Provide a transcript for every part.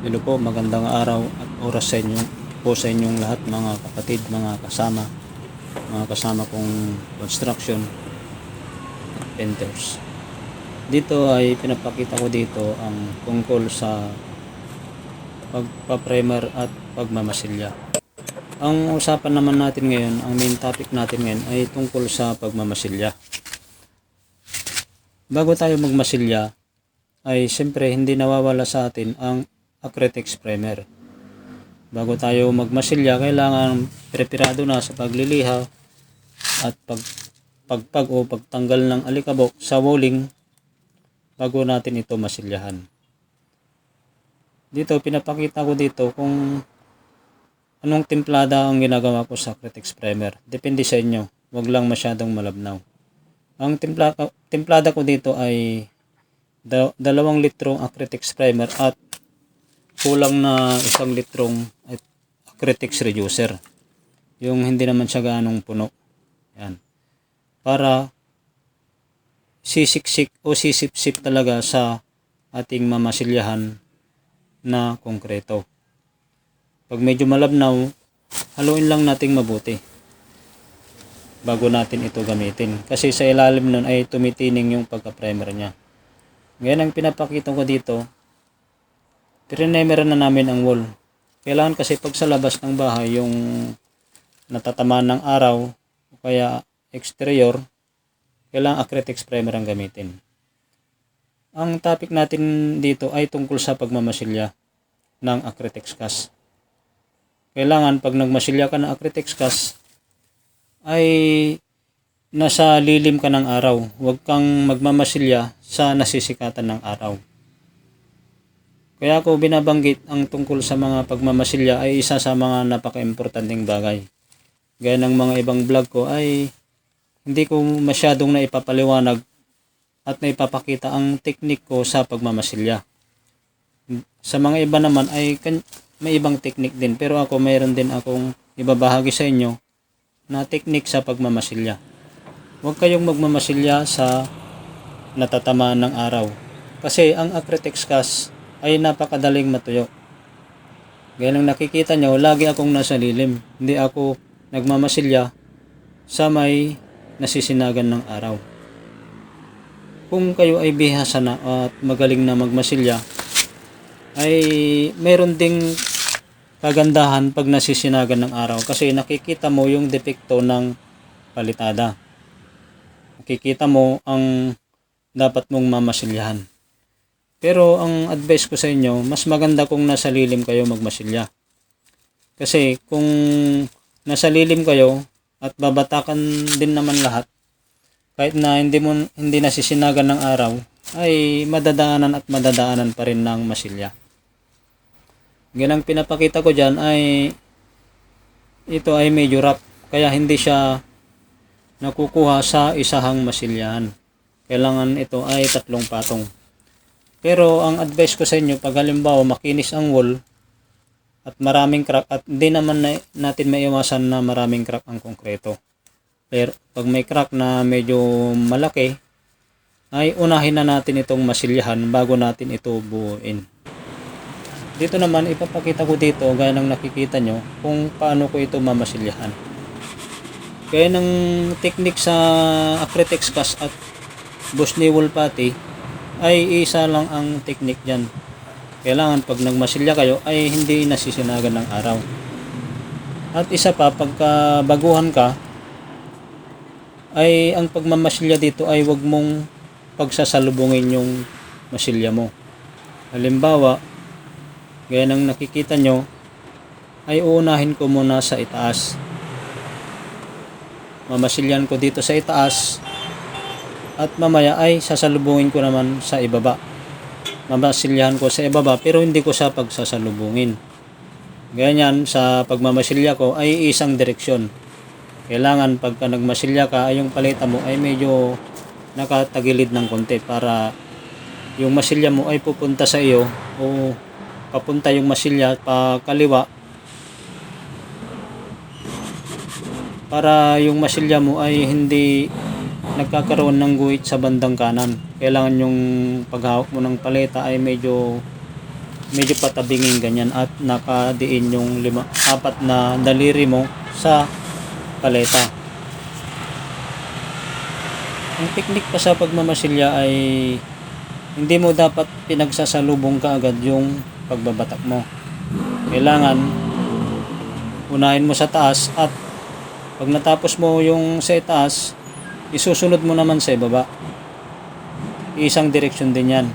Hello po, magandang araw at oras sa inyo po sa inyong lahat mga kapatid, mga kasama, mga kasama kong construction painters. Dito ay pinapakita ko dito ang tungkol sa pagpa-primer at pagmamasilya. Ang usapan naman natin ngayon, ang main topic natin ngayon ay tungkol sa pagmamasilya. Bago tayo magmasilya, ay siyempre hindi nawawala sa atin ang Acrytex primer. Bago tayo magmasilya, kailangan preparado na sa pagliliha at pag pagpag o pagtanggal ng alikabok sa walling bago natin ito masilyahan. Dito pinapakita ko dito kung anong timplada ang ginagawa ko sa Acrytex primer. Depende sa inyo, wag lang masyadong malabnaw. Ang timpla, timplada ko dito ay da- dalawang litrong Acrytex primer at kulang na isang litrong Acrytex reducer. Yung hindi naman siya ganong puno. Yan. Para sisiksik o sisipsip talaga sa ating mamasilyahan na konkreto. Pag medyo malabnaw, haluin lang nating mabuti bago natin ito gamitin. Kasi sa ilalim nun ay tumitining yung pagka-primer niya. Ngayon ang pinapakita ko dito, Trinemer na namin ang wall. Kailangan kasi pag sa labas ng bahay, yung natatamaan ng araw, o kaya exterior, kailangan acrylic primer ang gamitin. Ang topic natin dito ay tungkol sa pagmamasilya ng acrylic cast. Kailangan pag nagmasilya ka ng acrylic cast, ay nasa lilim ka ng araw. Huwag kang magmamasilya sa nasisikatan ng araw. Kaya ako binabanggit ang tungkol sa mga pagmamasilya ay isa sa mga napaka-importanting bagay. Gaya ng mga ibang vlog ko ay hindi ko masyadong naipapaliwanag at naipapakita ang teknik ko sa pagmamasilya. Sa mga iba naman ay may ibang teknik din pero ako mayroon din akong ibabahagi sa inyo na teknik sa pagmamasilya. Huwag kayong magmamasilya sa natatamaan ng araw. Kasi ang Acrytex cast ay napakadaling matuyo. Gaya ng nakikita nyo, lagi akong nasa lilim. Hindi ako nagmamasilya sa may nasisinagan ng araw. Kung kayo ay bihasa na at magaling na magmasilya, ay meron ding kagandahan pag nasisinagan ng araw kasi nakikita mo yung depekto ng palitada. Nakikita mo ang dapat mong mamasilyahan. Pero ang advice ko sa inyo, mas maganda kung nasa lilim kayo magmasilya. Kasi kung nasa lilim kayo at babatakan din naman lahat, kahit na hindi mo hindi nasisinagan ng araw, ay madadaanan at madadaanan pa rin ng masilya. Ganang pinapakita ko dyan ay ito ay medyo rough, kaya hindi siya nakukuha sa isahang masilyahan. Kailangan ito ay tatlong patong. Pero ang advice ko sa inyo, pag halimbawa makinis ang wall at maraming crack at hindi naman na, natin maiwasan na maraming crack ang konkreto. Pero pag may crack na medyo malaki, ay unahin na natin itong masilyahan bago natin ito buuin. Dito naman ipapakita ko dito gaya ng nakikita nyo kung paano ko ito mamasilyahan. Gaya ng technique sa Acrytex cast at Bosni wool putty ay isa lang ang technique dyan. Kailangan pag nagmasilya kayo ay hindi nasisinagan ng araw. At isa pa, pagka baguhan ka, ay ang pagmamasilya dito ay wag mong pagsasalubungin yung masilya mo. Halimbawa, gaya ng nakikita nyo, ay uunahin ko muna sa itaas. Mamasilyan ko dito sa itaas at mamaya ay sasalubungin ko naman sa ibaba. Mamasilyahan ko sa ibaba pero hindi ko sa pagsasalubungin. Ganyan sa pagmamasilya ko ay isang direksyon. Kailangan pagka nagmasilya ka ay yung paleta mo ay medyo nakatagilid ng konti para yung masilya mo ay pupunta sa iyo o papunta yung masilya pa kaliwa para yung masilya mo ay hindi nagkakaroon ng guhit sa bandang kanan. Kailangan yung paghawak mo ng paleta ay medyo medyo patabingin ganyan at nakadiin yung lima, apat na daliri mo sa paleta. Ang teknik pa sa pagmamasilya ay hindi mo dapat pinagsasalubong ka agad yung pagbabatak mo. Kailangan unahin mo sa taas at pag natapos mo yung sa taas, isusunod mo naman sa ibaba. Isang direksyon din yan.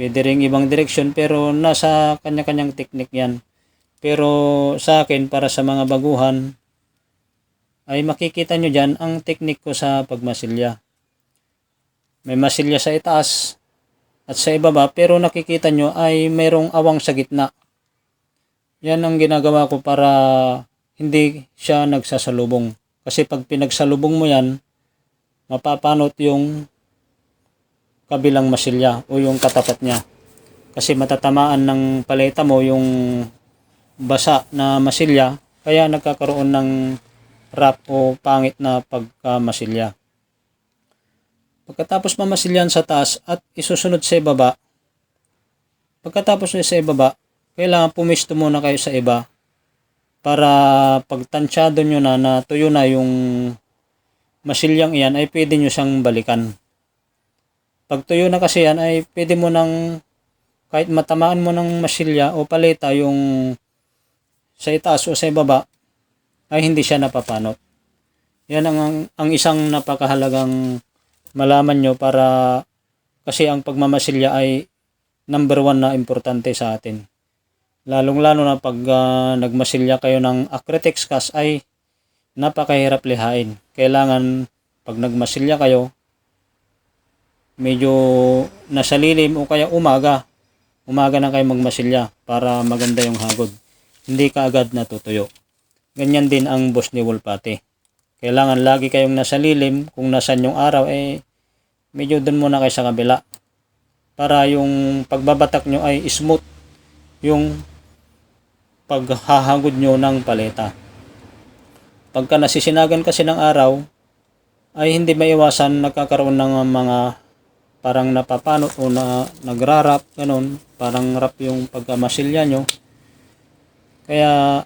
Pwede ring ibang direksyon pero nasa kanya-kanyang teknik yan. Pero sa akin, para sa mga baguhan, ay makikita nyo dyan ang teknik ko sa pagmasilya. May masilya sa itaas at sa ibaba pero nakikita nyo ay mayroong awang sa gitna. Yan ang ginagawa ko para hindi siya nagsasalubong. Kasi pag pinagsalubong mo yan, mapapanot yung kabilang masilya o yung katapat niya. Kasi matatamaan ng paleta mo yung basa na masilya, kaya nagkakaroon ng wrap o pangit na pagkamasilya. Pagkatapos mamasilyan sa taas at isusunod sa ibaba, pagkatapos nyo sa ibaba, kailangan pumisto muna kayo sa iba para pagtansyado nyo na na tuyo na yung masilyang iyan ay pwede nyo siyang balikan. Pag tuyo na kasi yan ay pwede mo nang kahit matamaan mo ng masilya o paleta yung sa itaas o sa ibaba ay hindi siya napapanot. Yan ang, ang, ang isang napakahalagang malaman nyo para kasi ang pagmamasilya ay number one na importante sa atin. Lalong lalo na pag ah, nagmasilya kayo ng acrylic cast ay napakahirap lihain. Kailangan pag nagmasilya kayo medyo nasa lilim o kaya umaga umaga na kayo magmasilya para maganda yung hagod. Hindi ka agad natutuyo. Ganyan din ang boss ni Wolpati. Kailangan lagi kayong nasa lilim. Kung nasan yung araw, eh, medyo dun muna kayo sa kabila. Para yung pagbabatak nyo ay smooth yung paghahagod nyo ng paleta. Pagka nasisinagan kasi ng araw, ay hindi maiwasan nagkakaroon ng mga parang napapanot o na nagrarap, ganun, parang rap yung pagkamasilya nyo. Kaya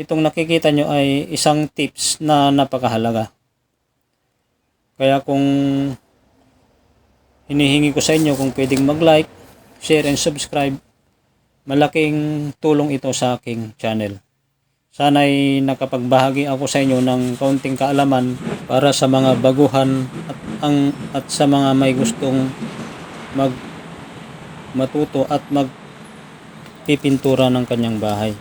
itong nakikita nyo ay isang tips na napakahalaga. Kaya kung hinihingi ko sa inyo kung pwedeng mag-like, share and subscribe, malaking tulong ito sa aking channel. Sana'y nakapagbahagi ako sa inyo ng kaunting kaalaman para sa mga baguhan at ang at sa mga may gustong mag matuto at mag pipintura ng kanyang bahay.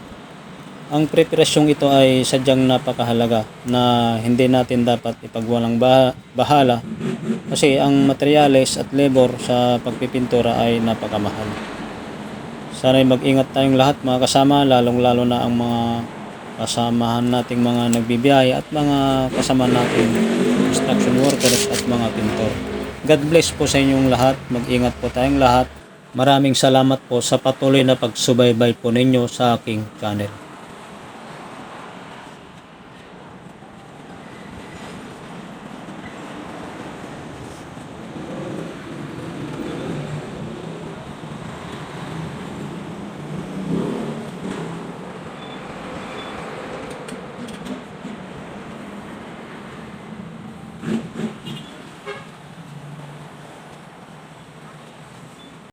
Ang preparasyong ito ay sadyang napakahalaga na hindi natin dapat ipagwalang bah- bahala kasi ang materyales at labor sa pagpipintura ay napakamahal. Sana'y mag-ingat tayong lahat mga kasama, lalong-lalo na ang mga kasamahan nating mga nagbibiyahe at mga kasama nating construction workers at mga pintor. God bless po sa inyong lahat. Mag-ingat po tayong lahat. Maraming salamat po sa patuloy na pagsubaybay po ninyo sa aking channel.